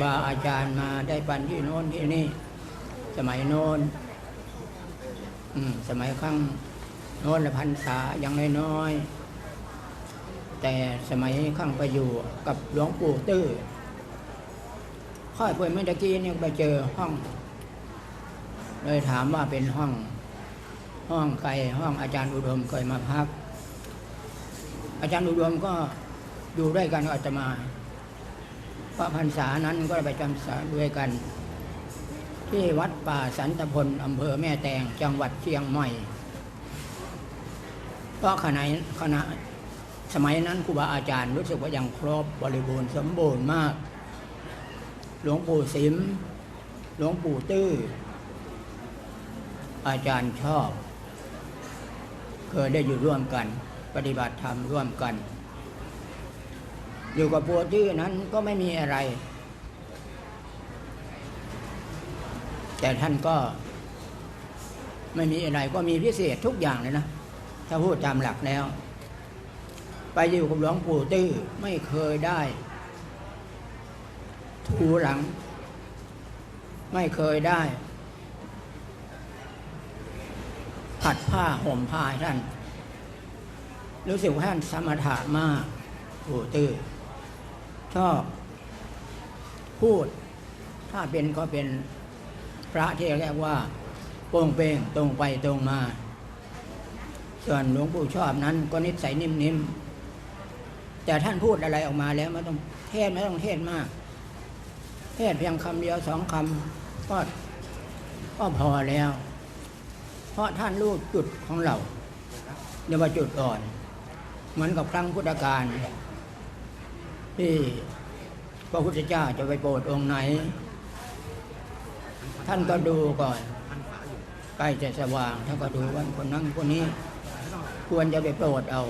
บาอาจารย์มาได้ปันที่โน้นที่นี่ สมัยโน้นสมัยครั้งโน้นละพันษายังน้อยๆแต่สมัยข้างไปอยู่กับหลวงปู่ตื้อค่อยเปิดเมื่อกี้เนี่ยไปเจอห้อง เลยถามว่าเป็นห้อง ห้องใครห้องอาจารย์อุดมเคยมาพัก อาจารย์อุดมก็อยู่ด้วยกันกับอาตมา พระพรรษานั้นก็ไปจำสาด้วยกัน ที่วัดป่าสันตพลอำเภอแม่แตงจังหวัดเชียงใหม่เพราะขณะขณะสมัยนั้นครูบาอาจารย์รู้สึกว่ายังครบบริบูรณ์สมบูรณ์มาก หลวงปู่สิม หลวงปู่ตื้อ อาจารย์ชอบ เคยได้อยู่ร่วมกัน ปฏิบัติธรรมร่วมกัน อยู่กับปัวชื่อนั้นก็ไม่มีอะไร แต่ท่านก็ไม่มีอะไรก็มีพิเศษทุกอย่างเลยนะ ถ้าพูดตามหลักแล้ว ไปอยู่กับหลวงปู่ตื้อไม่เคยได้ ถูหลัง ไม่เคยได้ ผัดผ้าห่มผ้าท่าน รู้สึกว่าท่านสมถะมากปู่ตื้อ ชอบ พูด ถ้าเป็นก็เป็นพระที่เรียกว่าโป้งเปงตรงไปตรงมา ส่วนหลวงปู่ชอบนั้นก็นิสัยนิ่มๆ แต่ท่านพูดอะไรออกมาแล้วไม่ต้องเทศไม่ต้องเทศมาก เทศเพียงคำเดียวสองคำก็ก็พอแล้ว เพราะท่านรู้จุดของเราเรียกว่าจุดอ่อน เหมือนกับครั้งพุทธกาล ที่พระพุทธเจ้าจะไปโปรดองค์ไหน ท่านก็ดูก่อนใกล้จะสว่างท่านก็ดูว่าคนนั้นคนนี้ ควรจะไปโปรดเอา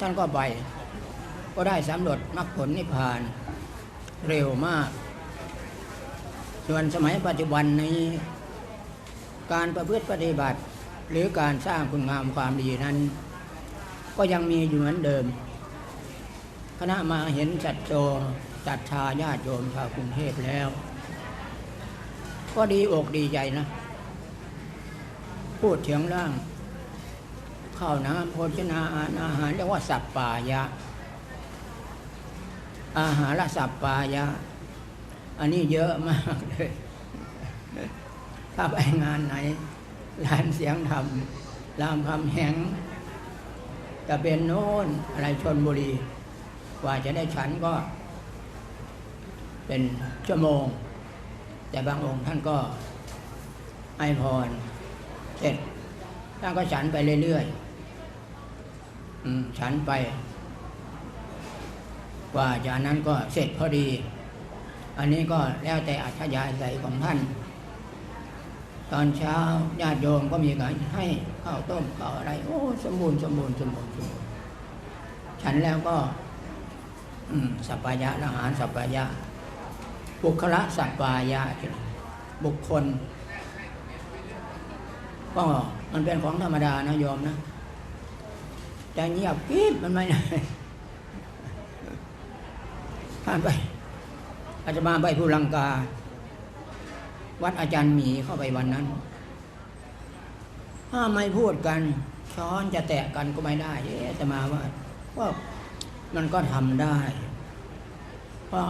ท่านก็ไป ก็ได้สำรวจมรรคผลนิพพานเร็วมาก ส่วนสมัยปัจจุบันนี้ การประพฤติปฏิบัติ หรือการสร้างคุณงามความดีนั้น ก็ยังมีอยู่เหมือนเดิม ณะมาเห็นจัดโจจัดชาญาติโยมชาวกรุงเทพแล้ว ก็ดีอกดีใจนะ พูดเถียงร่าง ข้าวน้ำโภชนาอาหารเรียกว่าสัปปายะ อาหารละสัปปายะ อันนี้เยอะมากเลย ถ้าไปงานไหนร้านเสียงธรรมรามคำแหงจะเป็นโน้นอะไรชนบุรี กว่าจะได้ฉันก็ เป็นชั่วโมง แต่บางองค์ท่านก็ให้พรเสร็จท่านก็ฉันไปเรื่อยๆฉันไป กว่าจากนั้นก็เสร็จพอดี อันนี้ก็แล้วแต่อัธยาศัยของท่าน ตอนเช้าญาติโยมก็มีการให้ข้าวต้มข้าวอะไร โอ้ สมบูรณ์สมบูรณ์สมบูรณ์ฉันแล้วก็ สัปปายะอาหารสัปปายะ บุคละสัปปายะ บุคคลก็มันเป็นของธรรมดานะโยมนะจะเงียบกริบมันไม่ได้ผ่านไป อาจจะมาไปภูลังกา วัดอาจารย์หมีเข้าไปวันนั้น ถ้าไม่พูดกัน ช้อนจะแตะกันก็ไม่ได้เอ๊ะจะมาว่าว่า มันก็ทำได้ เพราะ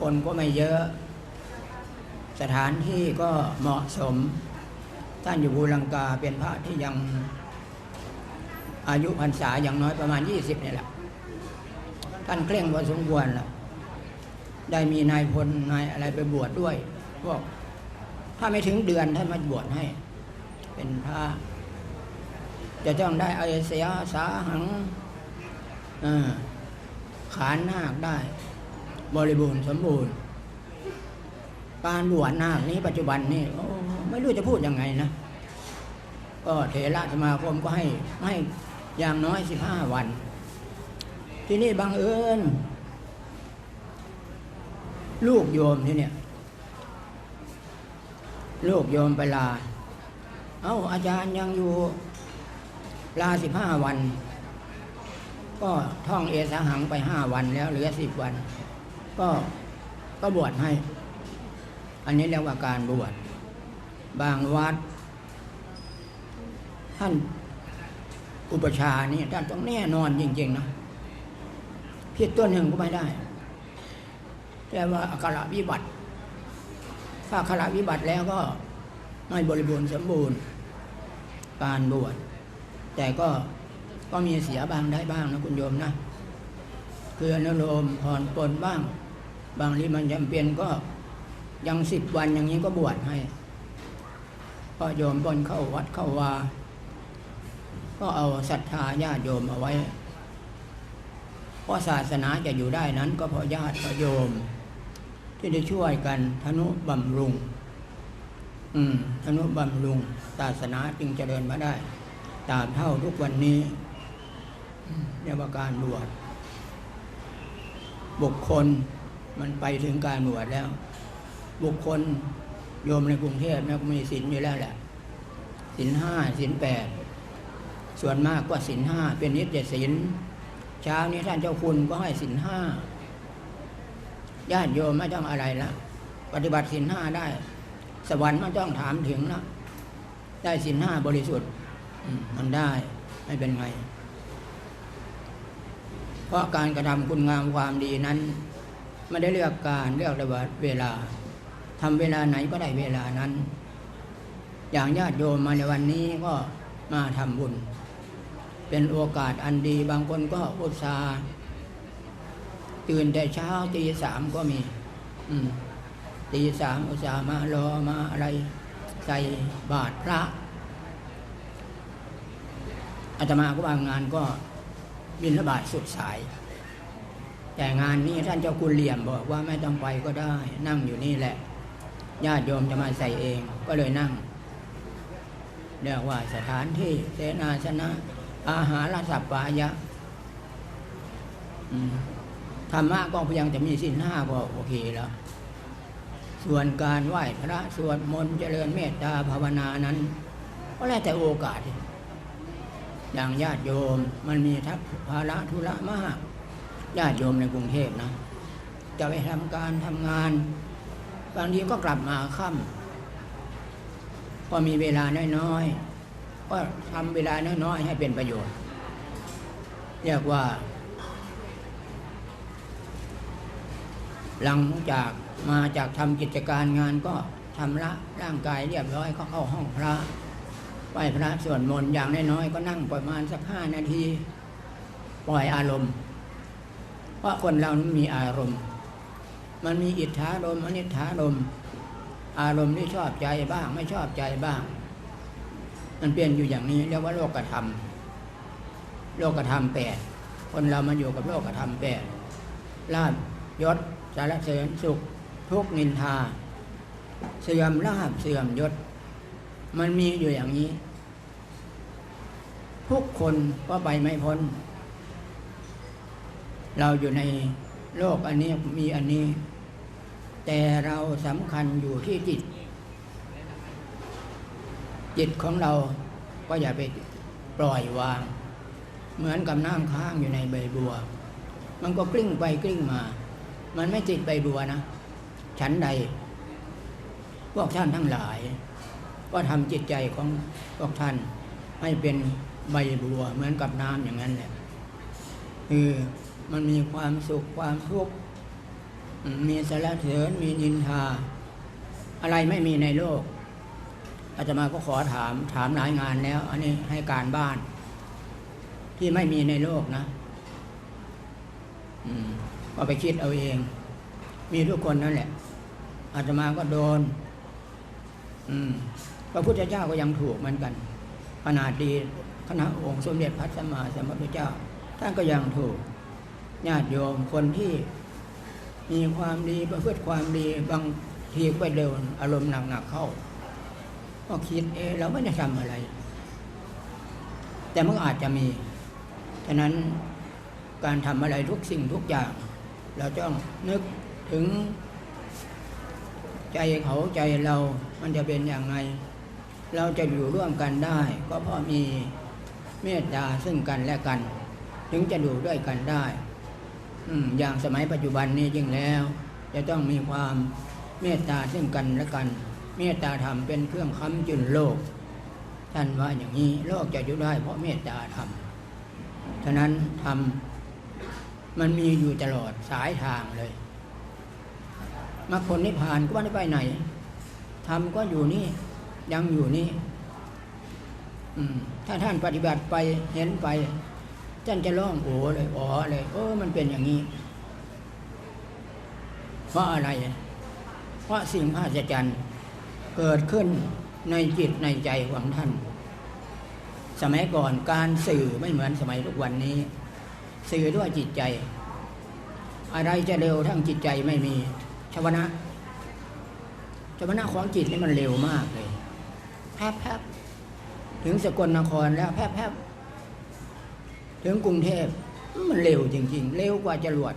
คนก็ไม่เยอะ สถานที่ก็เหมาะสม ท่านอยู่บูลังกาเป็นพระที่ยังอายุพรรษาอย่างน้อยประมาณยี่สิบนี่แหละ ท่านเคร่งพอสมควรแล้วได้มีนายพลนายอะไรไปบวชดด้วยพวกถ้าไม่ถึงเดือนท่านมาบวชให้ เป็นพระจะต้องได้อเสียสาหังอ่า ขานนาคได้ บริบูรณ์สมบูรณ์ การบวชนาคนี้ปัจจุบันนี่ไม่รู้จะพูดยังไงนะก็เถระสมาคมก็ให้ให้อย่างน้อยสิบห้าวัน ที่นี่บังเอิญลูกโยมที่เนี่ย ลูกโยมไปลา เอ้าอาจารย์ยังอยู่ลาสิบห้าวัน ก็ท่องเอสหังไปห้าวันแล้วเหลือสิบวัน ก็ก็บวชให้ อันนี้เรียกว่าการบวชบางวัด ท่านอุปชานี่ท่านต้องแน่นอนจริง ๆ นะผิดตัวหนึ่งก็ไม่ได้ แต่ว่าอักขระวิบัติ ถ้าอักขระวิบัติแล้วก็ไม่บริบูรณ์สมบูรณ์ การบวชแต่ก็ ก็มีเสียบ้างได้บ้างนะคุณโยมนะคืออนุโลมผ่อนปลนบ้าง บางทีมันจำเป็นก็ยังสิบวันอย่างนี้ก็บวชให้พราะโยมบนเข้าวัดเข้าวา ก็เอาศรัทธาญาติโยมเอาไว้ เพราะศาสนาจะอยู่ได้นั้นก็เพราะญาติเพราะโยม ที่ได้ช่วยกันทนุบำรุง อืมทนุบำรุง ศาสนาจึงเจริญมาได้ ตามเท่าทุกวันนี้ เรียกว่าการบวชบุคคลมันไปถึงการบวชแล้ว บุคคลโยมในกรุงเทพนี่ยก็มีศีลอยู่แล้วแหละศีลห้าศีลแปดส่วนมากก็ศีลห้าเป็นนิจศีลเช้านี้ท่านเจ้าคุณก็ให้ศีลห้าญาติโยมไม่ต้องอะไรละปฏิบัติศีลห้าได้ สวรรค์ไม่ต้องถามถึงนะได้ศีลห้าบริสุทธิ์มมันได้ไม่เป็นไง เพราะการกระทำคุณงามความดีนั้นไม่ได้เลือกการเลือกระว่าเวลาทำเวลาไหนก็ได้เวลานั้น อย่างญาติโยมมาในวันนี้ก็มาทำบุญ เป็นโอกาสอันดีบางคนก็อุตส่าห์ตื่นแต่เช้าตีสามก็มี อืมตีสามอุตส่าห์มารอมาอะไรใส่บาตรพระอาตมาก็บางงานก็ บินระบาดสุดสาย แต่งานนี้ท่านเจ้าคุณเหลี่ยมบอกว่าไม่ต้องไปก็ได้ นั่งอยู่นี่แหละญาติโยมจะมาใส่เองก็เลยนั่งเรียกว่าสถานที่เสนาสนะ อาหารสัพปายะธรรมะก็เพียงจะมีสินห้าก็โอเคแล้ว ส่วนการไหว้พระสวดมนต์เจริญเมตตาภาวนานั้น ก็แล้วแต่โอกาส อย่างญาติโยมมันมีทักภาระธุระมาก ญาติโยมในกรุงเทพนะจะไปทำการทำงาน บางทีก็กลับมาค่ำก็มีเวลาน้อยๆก็ทำเวลาน้อยๆให้เป็นประโยชน์ เรียกว่า หลังจากมาจากทำกิจการงานก็ทำละร่างกายเรียบร้อยก็เข้าห้องพระ ไหว้พระสวดมนต์อย่างน้อยๆก็นั่งประมาณสักห้านาที ปล่อยอารมณ์ เพราะคนเรานั้นมีอารมณ์ มันมีอิทธารมอนิธารมอารมณ์ที่ชอบใจบ้างไม่ชอบใจบ้าง มันเปลี่ยนอยู่อย่างนี้เรียกว่าโลกธรรม โลกธรรมแปดคนเรามาอยู่กับโลกธรรมแปดลาบยศสารเสริญสุข ทุกนินทา เสื่อมลาบเสื่อมยศ มันมีอยู่อย่างนี้ ทุกคนก็ไปไม่พ้น เราอยู่ในโลกอันนี้มีอันนี้ แต่เราสำคัญอยู่ที่จิต จิตของเราก็อย่าไปปล่อยวาง เหมือนกับน้ำค้างอยู่ในใบบัว มันก็กลิ้งไปกลิ้งมา มันไม่ติดใบบัวนะฉันใด พวกท่านทั้งหลาย ก็ทำจิตใจของพวกท่านให้เป็น ใบบัวเหมือนกับน้ำอย่างนั้นแหละคือมันมีความสุขความทุกข์มีสารเสริญมีนินทา อะไรไม่มีในโลก อาตมาก็ขอถามถามหลายงานแล้ว อันนี้ให้การบ้าน ที่ไม่มีในโลกนะอืมก็ไปคิดเอาเอง มีทุกคนนั่นแหละ อาตมาก็โดน อืมพระพุทธเจ้าก็ยังถูกเหมือนกันขนาดดี คณะองค์สมเด็จพระสัมมาสัมพุทธเจ้า ท่านก็ยังถูกญาติโยมคนที่มีความดีประพฤติความดีบางทีก็ไปเดินอารมณ์หนักๆเข้า ก็คิดเออเราไม่ได้ทำอะไร แต่มันอาจจะมีฉะนั้นการทำอะไรทุกสิ่งทุกอย่าง เราต้องนึกถึงใจเขาใจเรามันจะเป็นอย่างไร เราจะอยู่ร่วมกันได้ ก็เพราะมี เมตตาซึ่งกันและกัน ถึงจะอยู่ด้วยกันได้อย่างสมัยปัจจุบันนี้จริงแล้วจจะต้องมีความเมตตาซึ่งกันและกัน เมตตาธรรมเป็นเครื่องค้ำจุนโลก ท่านว่าอย่างนี้โลกจะอยู่ได้เพราะเมตตาธรรมฉะนั้นธรรมมันมีอยู่ตลอดสายทางเลยมรรคผลนิพพานก็ไม่ได้ไปไหนธรรมก็อยู่นี่ยังอยู่นี่ อืม ถ้าท่านปฏิบัติไปเห็นไปท่านจะร้องโอ้เลยอ๋อเลยเออมันเป็นอย่างนี้ เพราะอะไร เพราะสิ่งมหัศจรรย์เกิดขึ้นในจิตในใจของท่าน สมัยก่อนการสื่อไม่เหมือนสมัยทุกวันนี้ สื่อด้วยจิตใจ อะไรจะเร็วทั้งจิตใจไม่มีชวนะชวนะของจิตนี่มันเร็วมากเลยแพบแพบ ถึงสกลนครแล้วแพบแพบถึงกรุงเทพมันเร็วจริง ๆ เร็วกว่าจรวด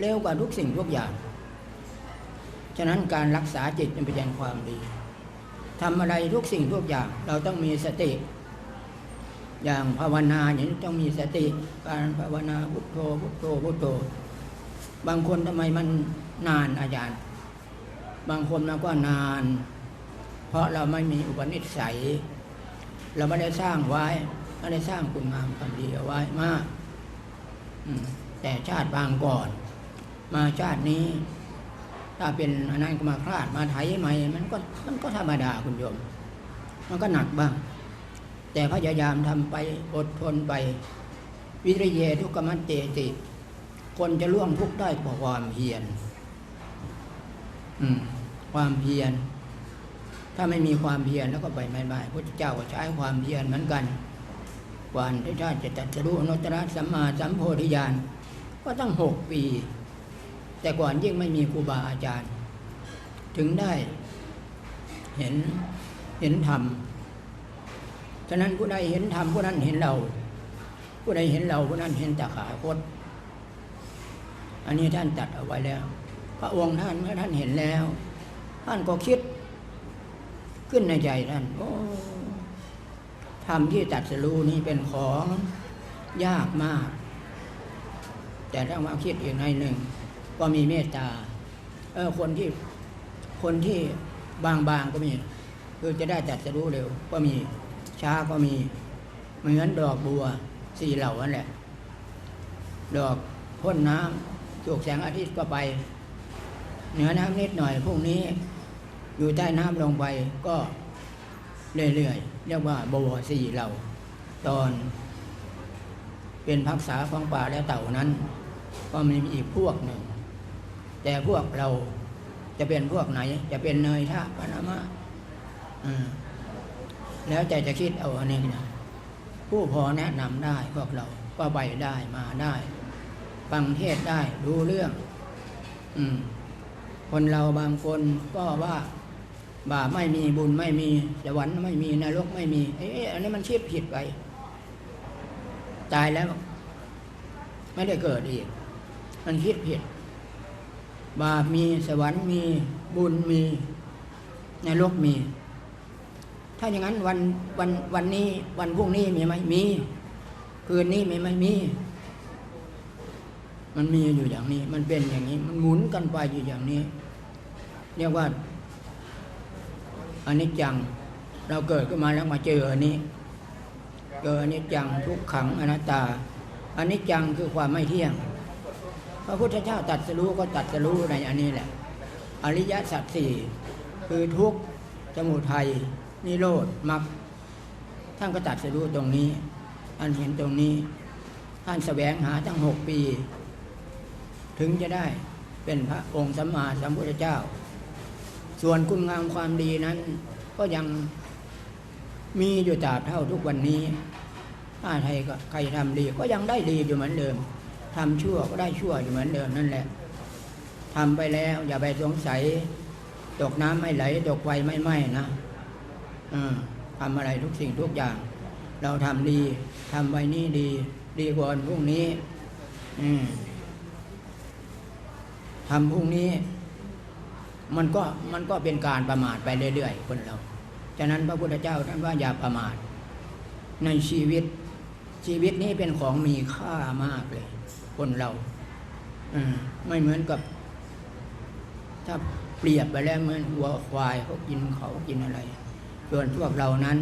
เร็วกว่าทุกสิ่งทุกอย่าง ฉะนั้นการรักษาจิตเป็นเป็นความดีทำอะไรทุกสิ่งทุกอย่าง เราต้องมีสติ อย่างภาวนาอย่างนี้ต้องมีสติ การภาวนาพุทโธพุทโธพุทโธ บางคนทำไมมันนานอาจารย์ บางคนมันก็นาน เพราะเราไม่มีอุปนิสัย เราไม่ได้สร้างไว้ไม่ได้สร้างคุณงามความดีเอาไว้มากแต่ชาติบางก่อน มาชาตินี้ ถ้าเป็นอันนั้นก็มาคลาดมาไถใหม่มันก็มันก็ธรรมดาคุณโยม มันก็หนักบ้าง แต่พยายามทำไปอดทนไป วิริเยทุกขมันเตติ คนจะล่วงทุกข์ได้เพราะความเพียรความเพียร ถ้าไม่มีความเพียรแล้วก็ไปไม่ได้พระเจ้าก็ใช้ความเพียรเหมือนกันกว่าที่ท่านจะตัดรู้อนุตตรสัมมาสัมโพธิญาณก็ตั้งหกปี แต่ก่อนยิ่งไม่มีครูบาอาจารย์ ถึงได้เห็นเห็นธรรมฉะนั้นผู้ใดเห็นธรรมผู้นั้นเห็นเรา ผู้ใดเห็นเราผู้นั้นเห็นตถาคตอันนี้ท่านตัดเอาไว้แล้ว พระองค์ท่านเมื่อท่านเห็นแล้ว ท่านก็คิด ขึ้นในใจท่านโอ้ธรรมที่ตัดสรู้นี้เป็นของยากมาก แต่ถ้ามาคิดอีกในหนึ่ง ก็มีเมตตา เออคนที่คนที่บางๆก็มี คือจะได้ตัดสรู้เร็ว ก็มีช้าก็มี เหมือนดอกบัวสี่เหล่านั่นแหละ ดอกพ่นน้ำถูกแสงอาทิตย์ก็ไป เหนือน้ำนิดหน่อยพวกนี้ อยู่ใต้น้ำลงไปก็เรื่อยๆเรียกว่าบวสี่เหล่าตอน เป็นพักษาของป่าและเต่านั้น ก็มีอีกพวกหนึ่ง แต่พวกเราจะเป็นพวกไหน จะเป็นเนยท่าปนามะอืมแล้วใจจะคิดเอาอันนี้นะผู้พอแนะนำได้พวกเราก็ไปได้มาได้ ฟังเทศได้รู้เรื่อง อืม คนเราบางคนก็ว่า บาปไม่มีบุญไม่มีสวรรค์ไม่มีนรกไม่มีเอ๊ะอันนี้มันคิดผิดไป ตายแล้ว ไม่ได้เกิดอีก มันคิดผิด บาปมีสวรรค์มีบุญมีนรกมี ถ้าอย่างนั้นวันวันวันนี้ วันพรุ่งนี้มีไหมมี คืนนี้มีไหมมี มันมีอยู่อย่างนี้ มันเป็นอย่างนี้ มันหมุนกันไปอยู่อย่างนี้เรียกว่า อันนี้จัง เราเกิดขึ้นมาแล้วมาเจออันนี้ เจออันนี้จังทุกขังอนัตตา อันนี้จังคือความไม่เที่ยง พระพุทธเจ้าตัดสรู้ก็ตัดสรู้ในอันนี้แหละ อริยสัจสี่คือทุกข์สมุทัยนิโรธมรรคท่านก็ตัดสรู้ตรงนี้ท่านเห็นตรงนี้ ท่านแสวงหาตั้งหกปี ถึงจะได้เป็นพระองค์สัมมาสัมพุทธเจ้า ส่วนคุณงามความดีนั้น ก็ยังมีอยู่ตราบเท่าทุกวันนี้ถ้าใครก็ใครทำดีก็ยังได้ดีอยู่เหมือนเดิมทำชั่วก็ได้ชั่วอยู่เหมือนเดิมนั่นแหละทำไปแล้วอย่าไปสงสัย ตกน้ำไม่ไหล ตกไฟไม่ไหม้นะอืมทำอะไรทุกสิ่งทุกอย่าง เราทำดีทำไว้นี่ดี ดีกว่าวันพรุ่งนี้อืมทำพรุ่งนี้ มันก็มันก็เป็นการประมาทไปเรื่อยๆคนเรา ฉะนั้นพระพุทธเจ้าท่านว่าอย่าประมาท ในชีวิตชีวิตนี้เป็นของมีค่ามากเลย คนเราอไม่เหมือนกับ ถ้าเปรียบไปแล้วเหมือนวัวควายเขากินเขากินอะไร ส่วนพวกเรานั้น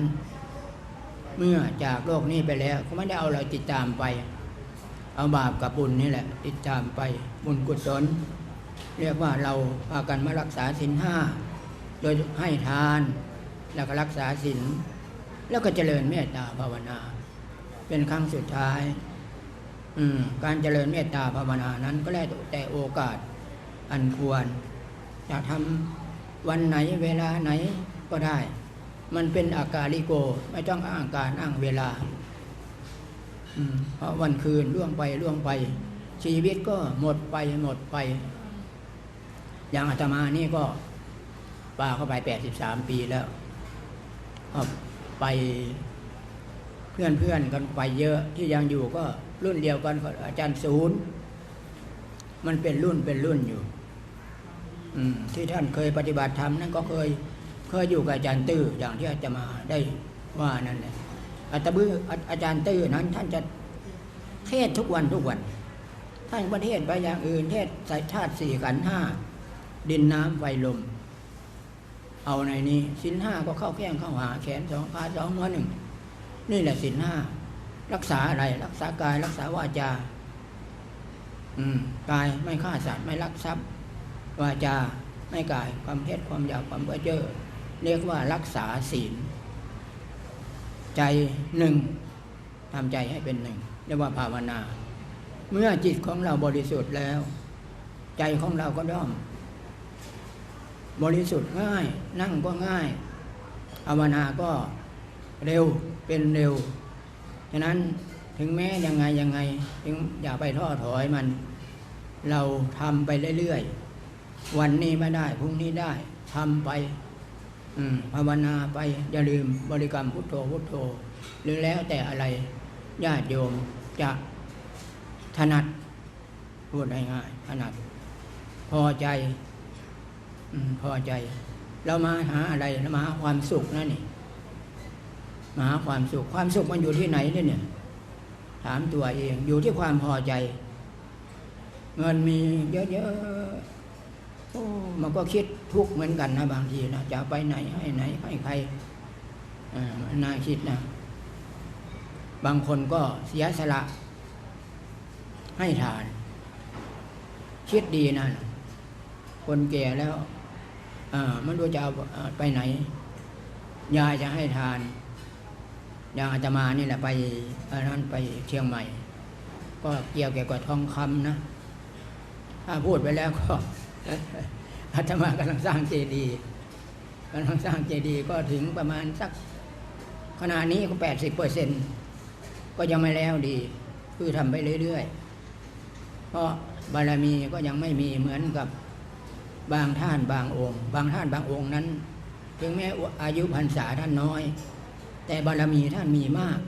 เมื่อจากโลกนี้ไปแล้วก็ไม่ได้เอาเราติดตามไป เอาบาปกับบุญนี่แหละ ติดตามไปบุญกุศล เรียกว่าเราพากันมารักษาศีลห้าโดยให้ทานแล้วก็รักษาศีลแล้วก็เจริญเมตตาภาวนา เป็นครั้งสุดท้าย อืมการเจริญเมตตาภาวนานั้นก็แล้วแต่โอกาสอันควรจะทำวันไหนเวลาไหนก็ได้ มันเป็นอาการลิโกไม่ต้องอ้างการอ้างเวลาเพราะวันคืนล่วงไปล่วงไป ชีวิตก็หมดไปหมดไป อย่างอาตมานี่ก็ป่าเข้าไปแปดสิบสามปีแล้วก็ไปเพื่อนเพื่อนๆกันไปเยอะที่ยังอยู่ก็รุ่นเดียวกันอาจารย์ศูนย์ มันเป็นรุ่นเป็นรุ่นอยู่ อืม ที่ท่านเคยปฏิบัติธรรมนั่นก็เคย เคยอยู่กับอาจารย์ตื้ออย่างที่อาจะมาได้ว่านั่นแหละอาตบื้ออาอาจารย์ตื้อนั้น ท่านจะเทศทุกวันทุกวัน ท่านประเทศไปอย่างอื่นเทศใส่ธาตุสี่ขันธ์ห้า ดินน้ำไฟลม เอาในนี้สินห้าก็เข้าแข้งเข้าหาแขนสองขาสองหัวหนึ่งนี่แหละสินห้ารักษาอะไร รักษากายรักษาวาจา อืมกายไม่ฆ่าสัตว์ไม่ลักทรัพย์วาจาไม่กายความเท็จความหยาบความเบ้อเจ้อเรียกว่ารักษาศีล ใจหนึ่งทำใจให้เป็นหนึ่งเรียกว่าภาวนา เมื่อจิตของเราบริสุทธิ์แล้ว ใจของเราก็ย่อม บริสุทธิ์ง่าย นั่งก็ง่ายภาวนาก็เร็วเป็นเร็วฉะนั้นถึงแม้ยังไงยังไงถึงอย่าไปท้อถอยมัน เราทำไปเรื่อยๆวันนี้ไม่ได้พรุ่งนี้ได้ทำไปภาวนาไปอย่าลืมบริกรรมพุทโธพุทโธ หรือแล้วแต่อะไรญาติโยมจะถนัดพูดง่ายๆถนัด พอใจ พอใจ เรามาหาอะไรเรามาหาความสุขนั่นนี่มาหาความสุขความสุขมันอยู่ที่ไหนเนี่ยเนี่ยถามตัวเองอยู่ที่ความพอใจเงินมีเยอะๆโอ้มันก็คิดทุกข์เหมือนกันนะบางทีนะจะไปไหนให้ไหนให้ใครนน่าคิดนะ บางคนก็เสียสละ ให้ทาน คิดดีนะคนแก่แล้ว อ่ามันรู้จะเอาไปไหน ยายจะให้ทานยางอาตมานี่แหละไปอันนั้นไปเชียงใหม่ ก็เกี่ยวเกี่ยวกับทองคำนะ ถ้าพูดไปแล้วก็อาตมากำลังสร้างเจดีย์กำลังสร้างเจดีย์ก็ถึงประมาณสักขณะนี้ก็แปดสิบเปอร์เซ็นก็ยังไม่แล้วดี คือทำไปเรื่อยๆ เพราะบารมีก็ยังไม่มีเหมือนกับ บางท่านบางองค์ บางท่านบางองค์นั้น ถึงแม้อายุพรรษาท่านน้อย แต่บารมีท่านมีมาก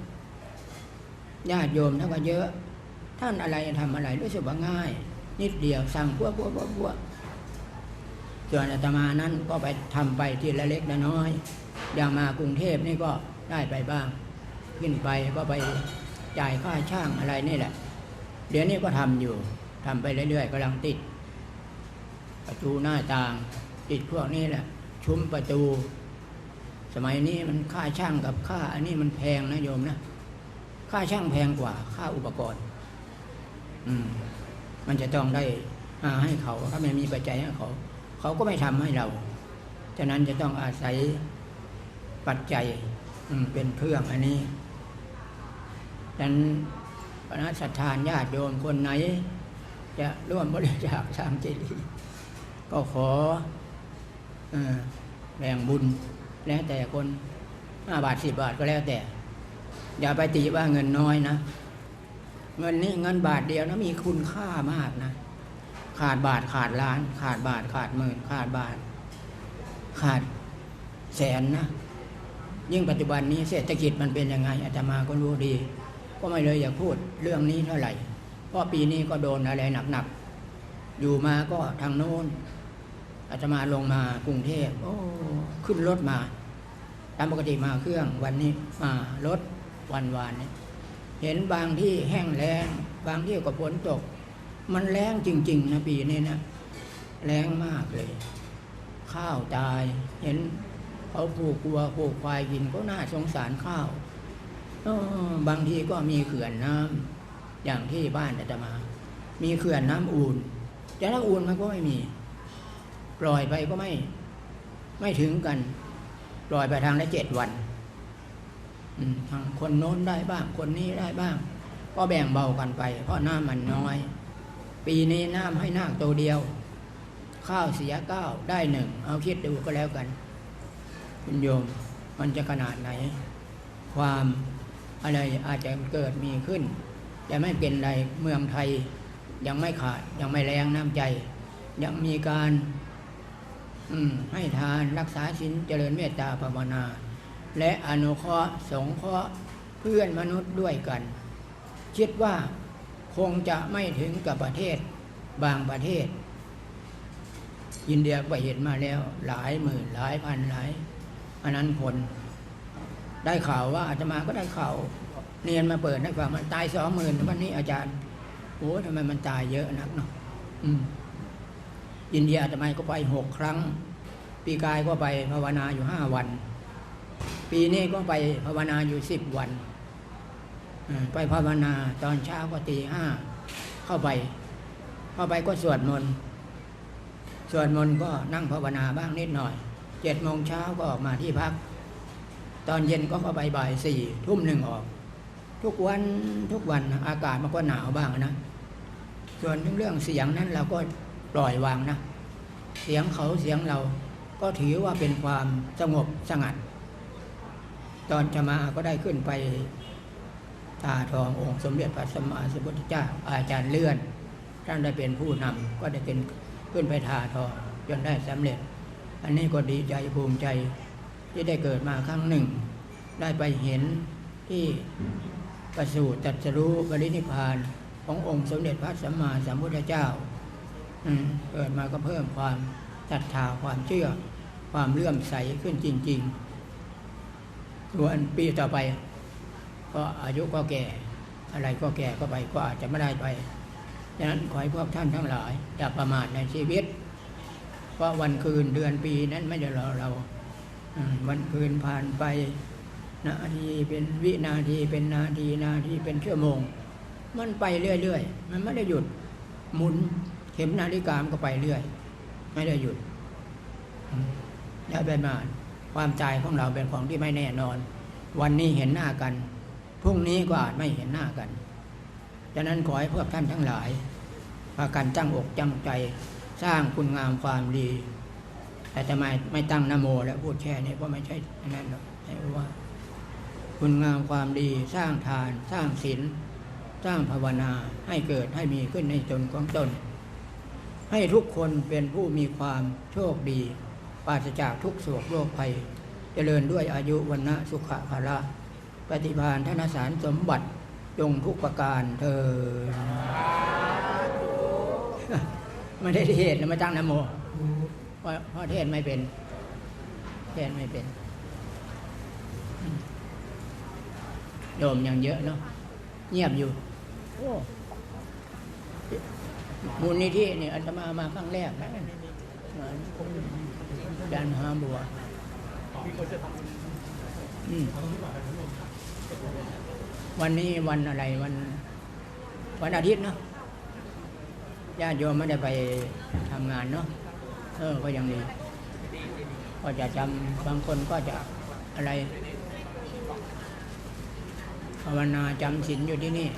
ญาติโยมท่านก็เยอะ ท่านอะไรทำอะไรรู้สึกว่าง่าย นิดเดียวสั่งพวกพวกพวกพวกส่วนอาตมานั้นก็ไปทำไปทีละเล็กละน้อย อย่างมากรุงเทพนี่ก็ได้ไปบ้าง ขึ้นไปก็ไปจ่ายค่าช่างอะไรนี่แหละ เดี๋ยวนี้ก็ทำอยู่ทำไปเรื่อยๆกำลังติด ประตูหน้าต่าง ติดพวกนี้แหละ ชุมประตู สมัยนี้มันค่าช่างกับค่า อันนี้มันแพงนะโยมนะค่าช่างแพงกว่า ค่าอุปกรณ์ อืม มันจะต้องได้หาให้เขาถ้าไม่มีปัจจัยให้เขา เขาก็ไม่ทำให้เราฉะนั้นจะต้องอาศัยปัจจัยอืมเป็นเครื่องอันนี้ดังนั้นคณะศรัทธาญาติโยมคนไหน จะร่วมบริจาคสางเจดีย์ ก็ขออแบ่งบุญแล้วแต่คนห้าบาทสิบบาทก็แล้วแต่ อย่าไปตีว่าเงินน้อยนะ เงินนี้เงินบาทเดียวนะมีคุณค่ามากนะ ขาดบาทขาดล้าน ขาดบาทขาดหมื่นขาดบาท ขาดแสนนะยิ่งปัจจุบันนี้เศรษฐกิจมันเป็นยังไงอาตมาก็รู้ดี ก็ไม่เลยอยากพูดเรื่องนี้เท่าไหร่เพราะปีนี้ก็โดนอะไรหนักๆ อยู่มาก็ทางโน้นอาตมาลงมากรุงเทพโอ้ขึ้นรถมา ตามปกติมาเครื่องวันนี้มารถวันวานนี้เห็นบางที่แห้งแล้งบางที่ก็ฝนตก มันแรงจริง ๆ นะปีนี้นะแรงมากเลย ข้าวตาย เห็นเขาปลูกวัวปลูกควายกินก็น่าสงสารข้าวบางทีก็มีเขื่อนน้ำอย่างที่บ้านอาตมา มีเขื่อนน้ำอูน แต่ถ้าอูนมันก็ไม่มี ปล่อยไปก็ไม่ ไม่ถึงกัน ปล่อยไปทางละเจ็ดวันทางคนโน้นได้บ้าง คนนี้ได้บ้าง ก็แบ่งเบากันไป เพราะน้ำมันน้อย ปีนี้น้ำให้นาคตัวเดียว ข้าวเสียเก้าได้หนึ่งเอาคิดดูก็แล้วกันคุณโยมมันจะขนาดไหน ความอะไรอาจจะเกิดมีขึ้น แต่ไม่เป็นไรเมืองไทย ยังไม่ขาดยังไม่แรงน้ำใจ ยังมีการให้ทานรักษาศีลเจริญเมตตาภาวนา และอนุเคราะห์สงเคราะห์เพื่อนมนุษย์ด้วยกัน คิดว่าคงจะไม่ถึงกับประเทศบางประเทศ อินเดียก็เห็นมาแล้วหลายหมื่นหลายพันหลายอันนั้นคนได้ข่าวว่าอาตมาก็ได้ข่าวเรียนมาเปิดให้ฟังมันตายสองหมื่นวันนี้อาจารย์ โอ้ทำไมมันตายเยอะนักเนาะอืมอินเดียอาตมาก็ไปหกครั้ง ปีกายก็ไปภาวนาอยู่ห้าวัน ปีนี้ก็ไปภาวนาอยู่สิบวันอ่าไปภาวนาตอนเช้าก็ตีห้าเข้าไป เข้าไปก็สวดมนต์สวดมนต์ก็นั่งภาวนาบ้างนิดหน่อยเจ็ดโมงเช้าก็ออกมาที่พัก ตอนเย็นก็เข้าไปบ่ายสี่ทุ่มหนึ่งออก ทุกวันทุกวันอากาศมันก็หนาวบ้างนะส่วนเรื่องเสียงนั้นเราก็ปล่อยวางนะ เสียงเขาเสียงเราก็ถือว่าเป็นความสงบสงัด ตอนจะมาก็ได้ขึ้นไปตาทององค์สมเด็จพระสัมมาสัมพุทธเจ้า อาจารย์เลื่อน ท่านได้เป็นผู้นำก็ได้เป็นขึ้นไปทาทองจนได้สำเร็จ อันนี้ก็ดีใจภูมิใจที่ได้เกิดมาครั้งหนึ่ง ได้ไปเห็นที่ ประสูติตรัสรู้ปรินิพานขององค์สมเด็จพระสัมมาสัมพุทธเจ้าเกิดมาก็เพิ่มความศรัทธาความเชื่อ ความเลื่อมใสขึ้นจริง ๆ ส่วนปีต่อไป ก็อายุก็แก่ อะไรก็แก่ก็ไปก็อาจจะไม่ได้ไปดังนั้นขอให้พวกท่านทั้งหลายอย่าประมาทในชีวิต เพราะวันคืนเดือนปีนั้นไม่ได้รอเราวันคืนผ่านไป นาทีเป็นวินาทีเป็นนาทีนาทีเป็นชั่วโมง มันไปเรื่อยๆ มันไม่ได้หยุดหมุนเข็มนาฬิกามันก็ไปเรื่อย ไม่ได้หยุดอืมอย่าไปมาความตายของเราเป็นของที่ไม่แน่นอน วันนี้เห็นหน้ากัน พรุ่งนี้ก็อาจไม่เห็นหน้ากันฉะนั้นขอให้พวกท่านทั้งหลายพากันตั้งอกตั้งใจสร้างคุณงามความดี แต่ทำไมไม่ตั้งนโมแล้วพูดแค่นี้เพราะไม่ใช่นนั้นหรอกให้ว่า คุณงามความดีสร้างทานสร้างศีลสร้างภาวนาให้เกิดให้มีขึ้นในตนของตน ให้ทุกคนเป็นผู้มีความโชคดี ปราศจากทุกโศกโรคภัย เจริญด้วยอายุวันนะสุขภาละปฏิภาณธนสารสมบัติจงทุกประการเธอไม่ได้เทศน์นะไม่ตั้งนะโมเพราะเพราะเทศน์ไม่เป็น เทศน์ไม่เป็นอืม โยมยังเยอะเนาะเงียบอยู่โอ้มูลนิธิเนี่ยอาตมามาครั้งแรกนะมาอาจารย์มหาบัวอืมวันนี้วันอะไรวัน วันอาทิตย์เนาะญาติโยมไม่ได้ไปทำงานเนาะเออก็ยังดีก็จะจำบางคนก็จะอะไร ภาวนาจำศีลอยู่ที่นี่